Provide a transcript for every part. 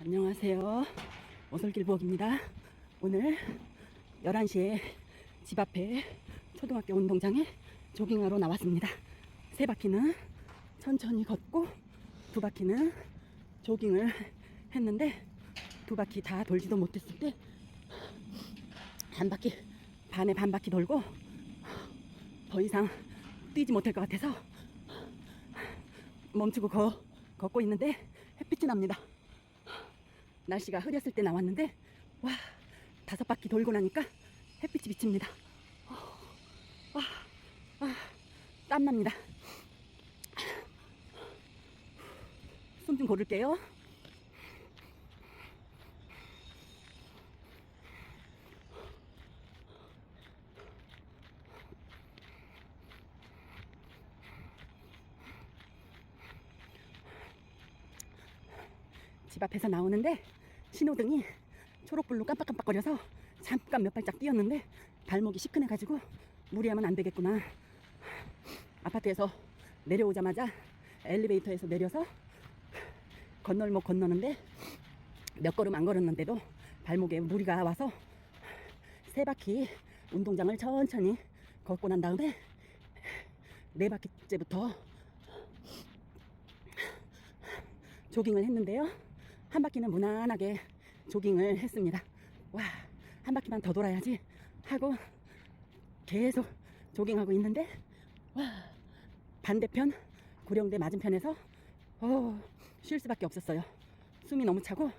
안녕하세요. 오솔길 부엌입니다. 오늘 11시에 집 앞에 초등학교 운동장에 조깅하러 나왔습니다. 세 바퀴는 천천히 걷고 두 바퀴는 조깅을 했는데 두 바퀴 다 돌지도 못했을 때 한 바퀴 반에 반 바퀴 돌고 더 이상 뛰지 못할 것 같아서 멈추고 거, 걷고 있는데 햇빛이 납니다. 날씨가 흐렸을 때 나왔는데 와 다섯 바퀴 돌고 나니까 햇빛이 비칩니다. 와, 와 땀납니다. 숨 좀 고를게요. 집 앞에서 나오는데 신호등이 초록불로 깜빡깜빡거려서 잠깐 몇 발짝 뛰었는데 발목이 시큰해가지고 무리하면 안 되겠구나. 아파트에서 내려오자마자 엘리베이터에서 내려서 건널목 건너는데 몇 걸음 안 걸었는데도 발목에 무리가 와서 세 바퀴 운동장을 천천히 걷고 난 다음에 네 바퀴째부터 조깅을 했는데요. 한 바퀴는 무난하게 조깅을 했습니다. 와, 한 바퀴만 더 돌아야지 하고 계속 조깅하고 있는데 와, 반대편 구령대 맞은편에서 어, 쉴 수밖에 없었어요. 숨이 너무 차고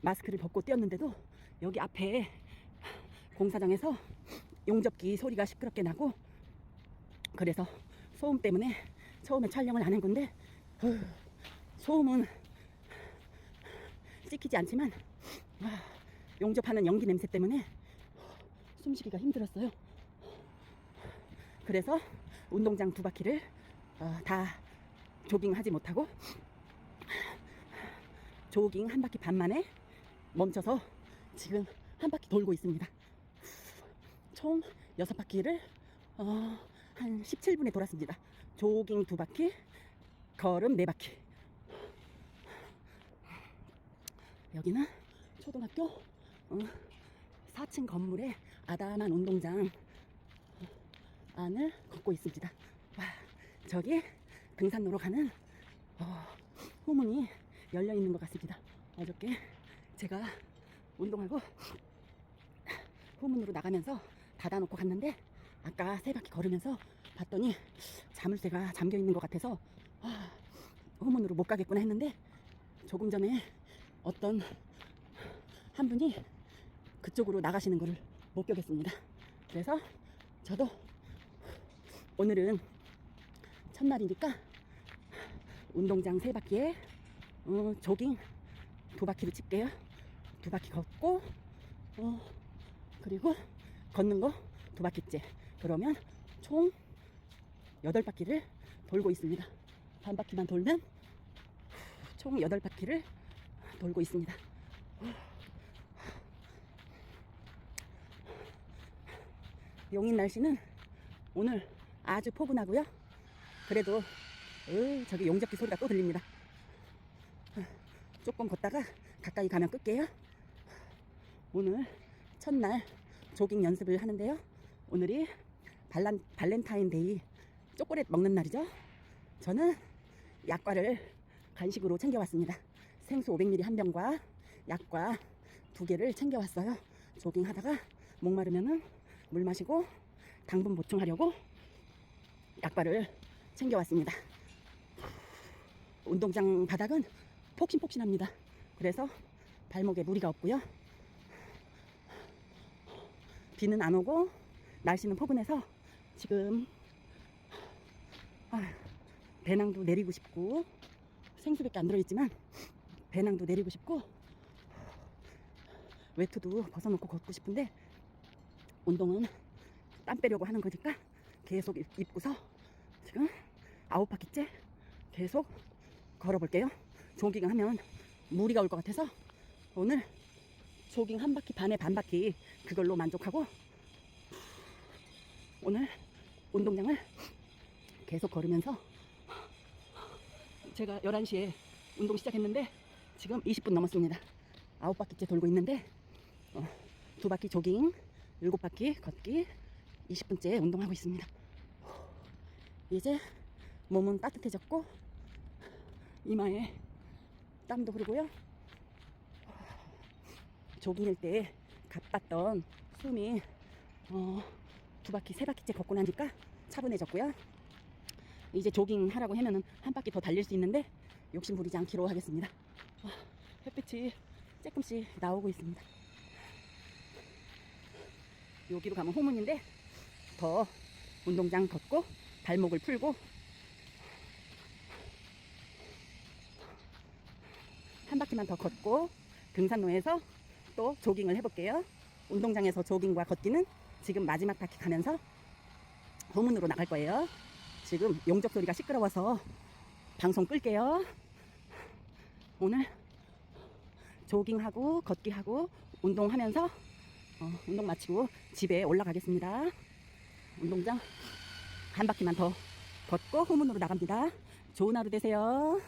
마스크를 벗고 뛰었는데도 여기 앞에 공사장에서 용접기 소리가 시끄럽게 나고 그래서 소음 때문에 처음에 촬영을 안 한 건데 어, 소음은 찍히지 않지만 와, 용접하는 연기 냄새 때문에 숨쉬기가 힘들었어요. 그래서 운동장 두 바퀴를 어, 다 조깅하지 못하고 조깅 한 바퀴 반 만에 멈춰서 지금 한 바퀴 돌고 있습니다. 총 여섯 바퀴를 어, 한 17분에 돌았습니다. 조깅 두 바퀴, 걸음 네 바퀴. 여기는 초등학교 어, 4층 건물의 아담한 운동장 안을 걷고 있습니다. 와, 저기 등산로로 가는 어, 후문이 열려 있는 것 같습니다. 어저께 제가 운동하고 후문으로 나가면서 닫아놓고 갔는데 아까 세 바퀴 걸으면서 봤더니 자물쇠가 잠겨 있는 것 같아서 아, 후문으로 못 가겠구나 했는데 조금 전에 어떤 한 분이 그쪽으로 나가시는 것을 목격했습니다. 그래서 저도 오늘은 첫날이니까 운동장 세 바퀴에 어, 조깅 두 바퀴를 칠게요. 두 바퀴 걷고 어, 그리고 걷는 거 두 바퀴째. 그러면 총 여덟 바퀴를 돌고 있습니다. 반 바퀴만 돌면 총 여덟 바퀴를 돌고 있습니다. 용인 날씨는 오늘 아주 포근하고요. 그래도 으, 저기 용접기 소리가 또 들립니다. 조금 걷다가 가까이 가면 끌게요. 오늘 첫날 조깅 연습을 하는데요. 오늘이 발란, 발렌타인데이 초콜릿 먹는 날이죠. 저는 약과를 간식으로 챙겨왔습니다. 생수 500ml 한 병과 약과 두 개를 챙겨왔어요. 조깅 하다가 목마르면은 물 마시고 당분 보충하려고 약과를 챙겨왔습니다. 운동장 바닥은 폭신폭신합니다. 그래서 발목에 무리가 없고요. 비는 안 오고 날씨는 포근해서 지금 아, 배낭도 내리고 싶고 생수밖에 안 들어있지만 배낭도 내리고 싶고 외투도 벗어놓고 걷고 싶은데 운동은 땀 빼려고 하는 거니까 계속 입- 입고서 지금 아홉 바퀴째 계속 걸어볼게요. 조깅 하면 무리가 올 것 같아서 오늘 조깅 한 바퀴 반에 반 바퀴 그걸로 만족하고 오늘 운동장을 계속 걸으면서 제가 11시에 운동 시작했는데 지금 20분 넘었습니다. 아홉 바퀴째 돌고 있는데 어, 두 바퀴 조깅, 일곱 바퀴 걷기, 20분째 운동하고 있습니다. 이제 몸은 따뜻해졌고 이마에 땀도 흐르고요. 조깅할 때 가빴던 숨이 어, 두 바퀴 세 바퀴째 걷고 나니까 차분해졌고요. 이제 조깅 하라고 하면은 한 바퀴 더 달릴 수 있는데 욕심 부리지 않기로 하겠습니다. 와, 햇빛이 조금씩 나오고 있습니다. 여기로 가면 호문인데 더 운동장 걷고 발목을 풀고 한 바퀴만 더 걷고 등산로에서 또 조깅을 해볼게요. 운동장에서 조깅과 걷기는 지금 마지막 바퀴 가면서 호문으로 나갈 거예요. 지금 용접 소리가 시끄러워서 방송 끌게요. 오늘 조깅하고 걷기하고 운동하면서 어, 운동 마치고 집에 올라가겠습니다. 운동장 한 바퀴만 더 걷고 후문으로 나갑니다. 좋은 하루 되세요.